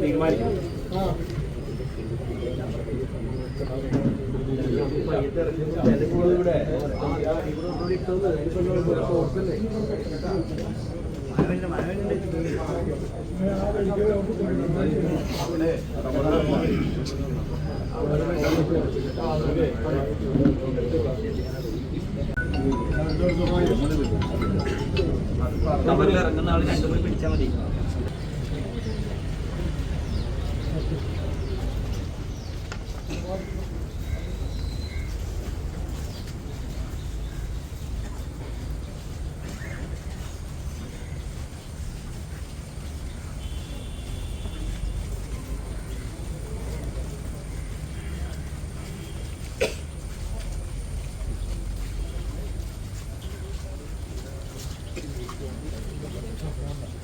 തീരുമാനിക്കും ഇവിടെ ഇവിടെ ഇട്ടത് ഓർക്കല്ലേ കവറിൽ ഇറങ്ങുന്ന ആൾ രണ്ടുമണി പിടിച്ചാൽ മതി tough number.